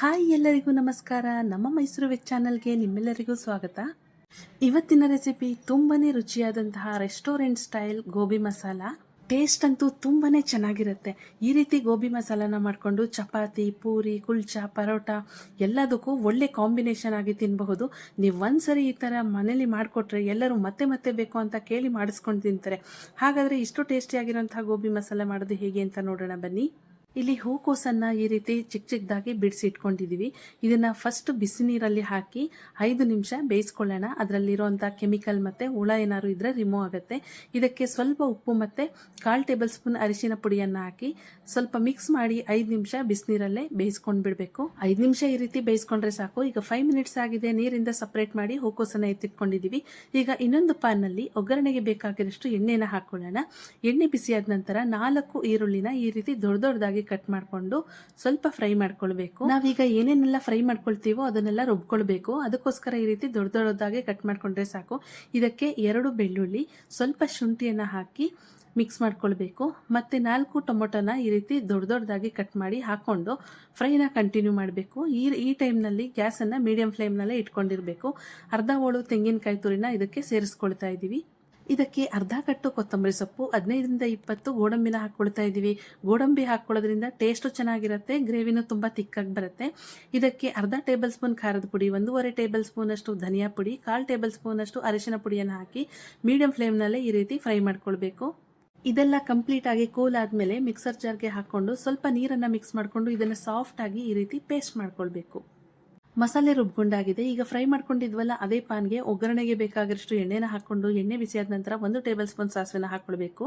Hi ಎಲ್ಲರಿಗೂ ನಮಸ್ಕಾರ. ನಮ್ಮ ಮೈಸೂರು ವೆಜ್ ಚಾನಲ್ಗೆ ನಿಮ್ಮೆಲ್ಲರಿಗೂ ಸ್ವಾಗತ. ಇವತ್ತಿನ ರೆಸಿಪಿ ತುಂಬಾನೇ ರುಚಿಯಾದಂತಹ restaurant style gobi masala. Taste ಅಂತೂ ತುಂಬಾನೇ ಚೆನ್ನಾಗಿರುತ್ತೆ. ಈ ರೀತಿ ಗೋಬಿ ಮಸಾಲಾನ ಮಾಡಿಕೊಂಡು ಚಪಾತಿ, ಪೂರಿ, ಕುಲ್ಚಾ, ಪರೋಟ ಎಲ್ಲದಕ್ಕೂ ಒಳ್ಳೆ ಕಾಂಬಿನೇಷನ್ ಆಗಿ ತಿನ್ನಬಹುದು ನೀವು ಒಂದ್ಸರಿ ಈ ಥರ ಮನೇಲಿ ಮಾಡಿಕೊಟ್ರೆ ಎಲ್ಲರೂ ಮತ್ತೆ ಮತ್ತೆ ಬೇಕು ಅಂತ ಕೇಳಿ ಮಾಡಿಸ್ಕೊಂಡು ತಿಂತಾರೆ. ಹಾಗಾದರೆ ಇಷ್ಟು ಟೇಸ್ಟಿಯಾಗಿರೋಂಥ ಗೋಬಿ ಮಸಾಲೆ ಮಾಡೋದು ಹೇಗೆ ಅಂತ ನೋಡೋಣ ಬನ್ನಿ. ಇಲ್ಲಿ ಹೂಕೋಸನ್ನ ಈ ರೀತಿ ಚಿಕ್ಕ ಚಿಕ್ಕದಾಗಿ ಬಿಡಿಸಿ ಇಟ್ಕೊಂಡಿದೀವಿ. ಇದನ್ನ ಫಸ್ಟ್ ಬಿಸಿ ನೀರಲ್ಲಿ ಹಾಕಿ ಐದು ನಿಮಿಷ ಬೇಯಿಸ್ಕೊಳ್ಳೋಣ. ಅದರಲ್ಲಿರುವಂಥ ಕೆಮಿಕಲ್ ಮತ್ತೆ ಹುಳ ಏನಾದ್ರು ಇದ್ರೆ ರಿಮೂವ್ ಆಗುತ್ತೆ. ಇದಕ್ಕೆ ಸ್ವಲ್ಪ ಉಪ್ಪು ಮತ್ತೆ ಕಾಲು ಟೇಬಲ್ ಸ್ಪೂನ್ ಅರಿಶಿನ ಪುಡಿಯನ್ನ ಹಾಕಿ ಸ್ವಲ್ಪ ಮಿಕ್ಸ್ ಮಾಡಿ ಐದು ನಿಮಿಷ ಬಿಸಿನೀರಲ್ಲೇ ಬೇಯಿಸ್ಕೊಂಡು ಬಿಡಬೇಕು. ಐದು ನಿಮಿಷ ಈ ರೀತಿ ಬೇಯಿಸ್ಕೊಂಡ್ರೆ ಸಾಕು. ಈಗ ಫೈವ್ ಮಿನಿಟ್ಸ್ ಆಗಿದೆ. ನೀರಿಂದ ಸಪರೇಟ್ ಮಾಡಿ ಹೂಕೋಸನ್ನ ಎತ್ತಿಟ್ಕೊಂಡಿದೀವಿ. ಈಗ ಇನ್ನೊಂದು ಪಾನ್ನಲ್ಲಿ ಒಗ್ಗರಣೆಗೆ ಬೇಕಾಗಿರೋಷ್ಟು ಎಣ್ಣೆನ ಹಾಕೊಳ್ಳೋಣ. ಎಣ್ಣೆ ಬಿಸಿಯಾದ ನಂತರ ನಾಲ್ಕು ಈರುಳ್ಳಿನ ಈ ರೀತಿ ದೊಡ್ಡ ದೊಡ್ಡದಾಗಿ ಕಟ್ ಮಾಡಿಕೊಂಡು ಸ್ವಲ್ಪ ಫ್ರೈ ಮಾಡ್ಕೊಳ್ಬೇಕು. ನಾವೀಗ ಏನೇನೆಲ್ಲ ಫ್ರೈ ಮಾಡ್ಕೊಳ್ತೀವೋ ಅದನ್ನೆಲ್ಲ ರುಬ್ಕೊಳ್ಬೇಕು. ಅದಕ್ಕೋಸ್ಕರ ಈ ರೀತಿ ದೊಡ್ಡ ದೊಡ್ಡದಾಗಿ ಕಟ್ ಮಾಡ್ಕೊಂಡ್ರೆ ಸಾಕು. ಇದಕ್ಕೆ ಎರಡು ಬೆಳ್ಳುಳ್ಳಿ, ಸ್ವಲ್ಪ ಶುಂಠಿಯನ್ನ ಹಾಕಿ ಮಿಕ್ಸ್ ಮಾಡ್ಕೊಳ್ಬೇಕು. ಮತ್ತೆ ನಾಲ್ಕು ಟೊಮೊಟೊನ ಈ ರೀತಿ ದೊಡ್ಡ ದೊಡ್ಡದಾಗಿ ಕಟ್ ಮಾಡಿ ಹಾಕೊಂಡು ಫ್ರೈನ ಕಂಟಿನ್ಯೂ ಮಾಡಬೇಕು. ಈ ಈ ಟೈಮ್ನಲ್ಲಿ ಗ್ಯಾಸನ್ನು ಮೀಡಿಯಂ ಫ್ಲೇಮ್ನಲ್ಲೇ ಇಟ್ಕೊಂಡಿರಬೇಕು. ಅರ್ಧ ಹೋಳು ತೆಂಗಿನಕಾಯಿ ತುರಿನ ಇದಕ್ಕೆ ಸೇರಿಸ್ಕೊಳ್ತಾ ಇದ್ದೀವಿ ಇದಕ್ಕೆ ಅರ್ಧ ಕಟ್ಟು ಕೊತ್ತಂಬರಿ ಸೊಪ್ಪು, ಹದಿನೈದರಿಂದ ಇಪ್ಪತ್ತು ಗೋಡಂಬಿನ ಹಾಕ್ಕೊಳ್ತಾ ಇದ್ದೀವಿ. ಗೋಡಂಬಿ ಹಾಕ್ಕೊಳ್ಳೋದ್ರಿಂದ ಟೇಸ್ಟು ಚೆನ್ನಾಗಿರುತ್ತೆ ಗ್ರೇವಿನೂ ತುಂಬ ತಿಕ್ಕಾಗಿ ಬರುತ್ತೆ. ಇದಕ್ಕೆ ಅರ್ಧ ಟೇಬಲ್ ಸ್ಪೂನ್ ಖಾರದ ಪುಡಿ, ಒಂದೂವರೆ ಟೇಬಲ್ ಸ್ಪೂನಷ್ಟು ಧನಿಯಾ ಪುಡಿ, ಕಾಲು ಟೇಬಲ್ ಸ್ಪೂನಷ್ಟು ಅರಿಶಿನ ಪುಡಿಯನ್ನು ಹಾಕಿ ಮೀಡಿಯಂ ಫ್ಲೇಮ್ನಲ್ಲೇ ಈ ರೀತಿ ಫ್ರೈ ಮಾಡ್ಕೊಳ್ಬೇಕು. ಇದೆಲ್ಲ ಕಂಪ್ಲೀಟ್ ಆಗಿ ಕೂಲ್ ಆದಮೇಲೆ ಮಿಕ್ಸರ್ ಜಾರ್ಗೆ ಹಾಕ್ಕೊಂಡು ಸ್ವಲ್ಪ ನೀರನ್ನು ಮಿಕ್ಸ್ ಮಾಡಿಕೊಂಡು ಇದನ್ನು ಸಾಫ್ಟಾಗಿ ಈ ರೀತಿ ಪೇಸ್ಟ್ ಮಾಡ್ಕೊಳ್ಬೇಕು. ಮಸಾಲೆ ರುಬ್ಕೊಂಡಾಗಿದೆ. ಈಗ ಫ್ರೈ ಮಾಡ್ಕೊಂಡಿದ್ವಲ್ಲ, ಅದೇ ಪಾನ್ಗೆ ಒಗ್ಗರಣೆಗೆ ಬೇಕಾಗಿರಷ್ಟು ಎಣ್ಣೆನ ಹಾಕೊಂಡು, ಎಣ್ಣೆ ಬಿಸಿಯಾದ ನಂತರ ಒಂದು ಟೇಬಲ್ ಸ್ಪೂನ್ ಸಾಸಿವೆನ ಹಾಕ್ಕೊಳ್ಬೇಕು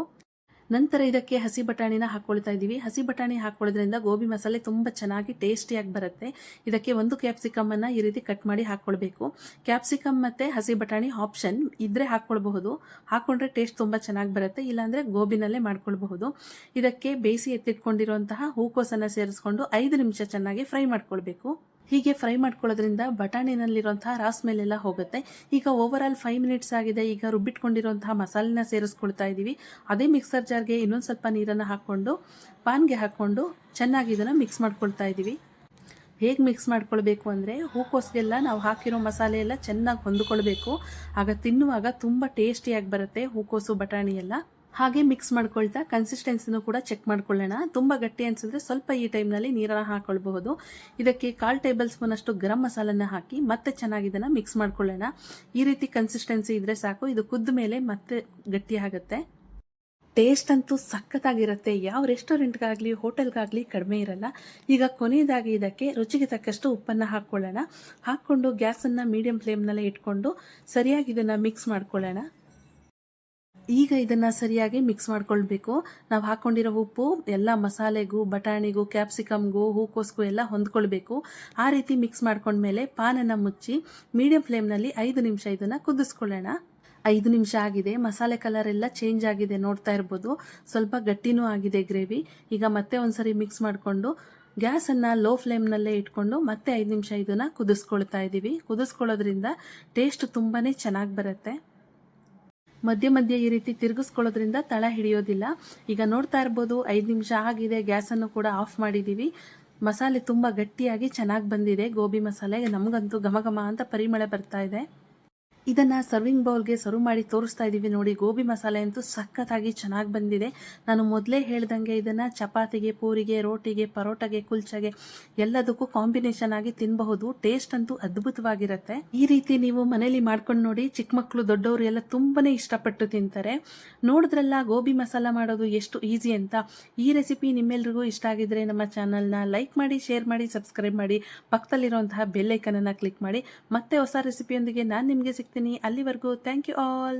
ನಂತರ ಇದಕ್ಕೆ ಹಸಿ ಬಟಾಣಿನ ಹಾಕ್ಕೊಳ್ತಾ ಇದ್ದೀವಿ. ಹಸಿ ಬಟಾಣಿ ಹಾಕೊಳ್ಳೋದ್ರಿಂದ ಗೋಬಿ ಮಸಾಲೆ ತುಂಬ ಚೆನ್ನಾಗಿ ಟೇಸ್ಟಿಯಾಗಿ ಬರುತ್ತೆ. ಇದಕ್ಕೆ ಒಂದು ಕ್ಯಾಪ್ಸಿಕಮ್ ಅನ್ನ ಈ ರೀತಿ ಕಟ್ ಮಾಡಿ ಹಾಕ್ಕೊಳ್ಬೇಕು ಕ್ಯಾಪ್ಸಿಕಮ್ ಮತ್ತೆ ಹಸಿ ಬಟಾಣಿ ಆಪ್ಷನ್ ಇದ್ರೆ ಹಾಕ್ಕೊಳ್ಬಹುದು ಹಾಕೊಂಡ್ರೆ ಟೇಸ್ಟ್ ತುಂಬ ಚೆನ್ನಾಗಿ ಬರುತ್ತೆ. ಇಲ್ಲಾಂದರೆ ಗೋಬಿನಲ್ಲೇ ಮಾಡ್ಕೊಳ್ಬಹುದು. ಇದಕ್ಕೆ ಬೇಯಿಸಿ ಎತ್ತಿಟ್ಕೊಂಡಿರುವಂತಹ ಹೂಕೋಸನ್ನು ಸೇರಿಸ್ಕೊಂಡು ಐದು ನಿಮಿಷ ಚೆನ್ನಾಗಿ ಫ್ರೈ ಮಾಡ್ಕೊಳ್ಬೇಕು. ಹೀಗೆ ಫ್ರೈ ಮಾಡ್ಕೊಳ್ಳೋದ್ರಿಂದ ಬಟಾಣಿನಲ್ಲಿರುವಂತಹ ರಾಸ್ ಮೇಲೆಲ್ಲ ಹೋಗುತ್ತೆ. ಈಗ ಓವರ್ ಆಲ್ ಫೈವ್ ಮಿನಿಟ್ಸ್ ಆಗಿದೆ. ಈಗ ರುಬ್ಬಿಟ್ಕೊಂಡಿರುವಂತಹ ಮಸಾಲೆನ ಸೇರಿಸ್ಕೊಳ್ತಾ ಇದ್ದೀವಿ ಅದೇ ಮಿಕ್ಸರ್ ಜಾರ್ಗೆ ಇನ್ನೊಂದು ಸ್ವಲ್ಪ ನೀರನ್ನು ಹಾಕ್ಕೊಂಡು, ಪಾನ್ಗೆ ಹಾಕ್ಕೊಂಡು ಚೆನ್ನಾಗಿ ಇದನ್ನು ಮಿಕ್ಸ್ ಮಾಡ್ಕೊಳ್ತಾ ಇದ್ದೀವಿ ಹೇಗೆ ಮಿಕ್ಸ್ ಮಾಡ್ಕೊಳ್ಬೇಕು ಅಂದರೆ ಹೂಕೋಸಿಗೆಲ್ಲ ನಾವು ಹಾಕಿರೋ ಮಸಾಲೆ ಎಲ್ಲ ಚೆನ್ನಾಗಿ ಹೊಂದ್ಕೊಳ್ಬೇಕು. ಆಗ ತಿನ್ನುವಾಗ ತುಂಬ ಟೇಸ್ಟಿಯಾಗಿ ಬರುತ್ತೆ ಹೂಕೋಸು, ಬಟಾಣಿ ಎಲ್ಲ. ಹಾಗೆ ಮಿಕ್ಸ್ ಮಾಡ್ಕೊಳ್ತಾ ಕನ್ಸಿಸ್ಟೆನ್ಸಿನೂ ಕೂಡ ಚೆಕ್ ಮಾಡ್ಕೊಳ್ಳೋಣ. ತುಂಬ ಗಟ್ಟಿ ಅನ್ಸಿದ್ರೆ ಸ್ವಲ್ಪ ಈ ಟೈಮ್ನಲ್ಲಿ ನೀರನ್ನು ಹಾಕೊಳ್ಬಹುದು. ಇದಕ್ಕೆ ಕಾಲ್ ಟೇಬಲ್ ಸ್ಪೂನ್ ಅಷ್ಟು ಗರಂ ಮಸಾಲನ್ನ ಹಾಕಿ ಮತ್ತೆ ಚೆನ್ನಾಗಿ ಇದನ್ನು ಮಿಕ್ಸ್ ಮಾಡ್ಕೊಳ್ಳೋಣ. ಈ ರೀತಿ ಕನ್ಸಿಸ್ಟೆನ್ಸಿ ಇದ್ರೆ ಸಾಕು. ಇದು ಕುದ್ದ ಮೇಲೆ ಮತ್ತೆ ಗಟ್ಟಿ ಆಗುತ್ತೆ ಟೇಸ್ಟ್ ಅಂತೂ ಸಖತ್ತಾಗಿರುತ್ತೆ. ಯಾವ ರೆಸ್ಟೋರೆಂಟ್ಗಾಗಲಿ ಹೋಟೆಲ್ಗಾಗಲಿ ಕಡಿಮೆ ಇರಲ್ಲ. ಈಗ ಕೊನೆಯದಾಗಿ ಇದಕ್ಕೆ ರುಚಿಗೆ ತಕ್ಕಷ್ಟು ಉಪ್ಪನ್ನು ಹಾಕ್ಕೊಳ್ಳೋಣ. ಹಾಕ್ಕೊಂಡು ಗ್ಯಾಸನ್ನು ಮೀಡಿಯಂ ಫ್ಲೇಮ್ನಲ್ಲೇ ಇಟ್ಕೊಂಡು ಸರಿಯಾಗಿ ಇದನ್ನು ಮಿಕ್ಸ್ ಮಾಡ್ಕೊಳ್ಳೋಣ. ಈಗ ಇದನ್ನ ಸರಿಯಾಗಿ ಮಿಕ್ಸ್ ಮಾಡ್ಕೊಳ್ಬೇಕು. ನಾವು ಹಾಕೊಂಡಿರೋ ಉಪ್ಪು, ಎಲ್ಲ ಮಸಾಲೆಗೂ, ಬಟಾಣಿಗೂ ಕ್ಯಾಪ್ಸಿಕಮ್ಗೂ ಹೂಕೋಸ್ಗೂ ಎಲ್ಲ ಹೊಂದ್ಕೊಳ್ಬೇಕು. ಆ ರೀತಿ ಮಿಕ್ಸ್ ಮಾಡ್ಕೊಂಡ್ಮೇಲೆ ಪಾನನ್ನು ಮುಚ್ಚಿ ಮೀಡಿಯಂ ಫ್ಲೇಮ್ನಲ್ಲಿ ಐದು ನಿಮಿಷ ಇದನ್ನು ಕುದಿಸ್ಕೊಳ್ಳೋಣ. ಐದು ನಿಮಿಷ ಆಗಿದೆ. ಮಸಾಲೆ ಕಲರ್ ಎಲ್ಲ ಚೇಂಜ್ ಆಗಿದೆ ನೋಡ್ತಾ ಇರ್ಬೋದು. ಸ್ವಲ್ಪ ಗಟ್ಟಿನೂ ಆಗಿದೆ ಗ್ರೇವಿ ಈಗ ಮತ್ತೆ ಒಂದ್ಸರಿ ಮಿಕ್ಸ್ ಮಾಡಿಕೊಂಡು ಗ್ಯಾಸನ್ನು ಲೋ ಫ್ಲೇಮ್ನಲ್ಲೇ ಇಟ್ಕೊಂಡು ಮತ್ತೆ ಐದು ನಿಮಿಷ ಇದನ್ನು ಕುದಿಸ್ಕೊಳ್ತಾ ಇದ್ದೀವಿ ಕುದಿಸ್ಕೊಳ್ಳೋದ್ರಿಂದ ಟೇಸ್ಟ್ ತುಂಬಾ ಚೆನ್ನಾಗಿ ಬರುತ್ತೆ. ಮಧ್ಯ ಮಧ್ಯೆ ಈ ರೀತಿ ತಿರುಗಿಸ್ಕೊಳ್ಳೋದ್ರಿಂದ ತಳ ಹಿಡಿಯೋದಿಲ್ಲ. ಈಗ ನೋಡ್ತಾ ಇರ್ಬೋದು, ಐದು ನಿಮಿಷ ಆಗಿದೆ, ಗ್ಯಾಸನ್ನು ಕೂಡ ಆಫ್ ಮಾಡಿದ್ದೀವಿ ಮಸಾಲೆ ತುಂಬ ಗಟ್ಟಿಯಾಗಿ ಚೆನ್ನಾಗಿ ಬಂದಿದೆ. ಗೋಬಿ ಮಸಾಲೆ, ನಮಗಂತೂ ಘಮ ಘಮ ಅಂತ ಪರಿಮಳ ಬರ್ತಾ ಇದೆ. ಇದನ್ನ ಸರ್ವಿಂಗ್ ಬೌಲ್ಗೆ ಸರ್ವ್ ಮಾಡಿ ತೋರಿಸ್ತಾ ಇದ್ದೀವಿ ನೋಡಿ. ಗೋಬಿ ಮಸಾಲೆ ಅಂತೂ ಸಖತ್ತಾಗಿ ಚೆನ್ನಾಗಿ ಬಂದಿದೆ. ನಾನು ಮೊದಲೇ ಹೇಳ್ದಂಗೆ ಇದನ್ನ ಚಪಾತಿಗೆ, ಪೂರಿಗೆ, ರೋಟಿಗೆ, ಪರೋಟಗೆ, ಕುಲ್ಚಗೆ ಎಲ್ಲದಕ್ಕೂ ಕಾಂಬಿನೇಷನ್ ಆಗಿ ತಿನ್ನಬಹುದು ಟೇಸ್ಟ್ ಅಂತೂ ಅದ್ಭುತವಾಗಿರುತ್ತೆ. ಈ ರೀತಿ ನೀವು ಮನೇಲಿ ಮಾಡ್ಕೊಂಡು ನೋಡಿ ಚಿಕ್ಕ ಮಕ್ಕಳು ದೊಡ್ಡವರು ಎಲ್ಲ ತುಂಬಾನೇ ಇಷ್ಟಪಟ್ಟು ತಿಂತಾರೆ. ನೋಡಿದ್ರಲ್ಲ ಗೋಬಿ ಮಸಾಲ ಮಾಡೋದು ಎಷ್ಟು ಈಸಿ ಅಂತ. ಈ ರೆಸಿಪಿ ನಿಮ್ಮೆಲ್ರಿಗೂ ಇಷ್ಟ ಆಗಿದ್ರೆ ನಮ್ಮ ಚಾನಲ್ನ ಲೈಕ್ ಮಾಡಿ ಶೇರ್ ಮಾಡಿ ಸಬ್ಸ್ಕ್ರೈಬ್ ಮಾಡಿ. ಪಕ್ಕದಲ್ಲಿರುವಂತಹ ಬೆಲ್ಲೈಕನನ್ನು ಕ್ಲಿಕ್ ಮಾಡಿ. ಮತ್ತೆ ಹೊಸ ರೆಸಿಪಿಯೊಂದಿಗೆ ನಾನು ನಿಮಗೆ ಸಿಗ್ತೀನಿ ಅಲ್ಲಿವರೆಗೂ ಥ್ಯಾಂಕ್ ಯು ಆಲ್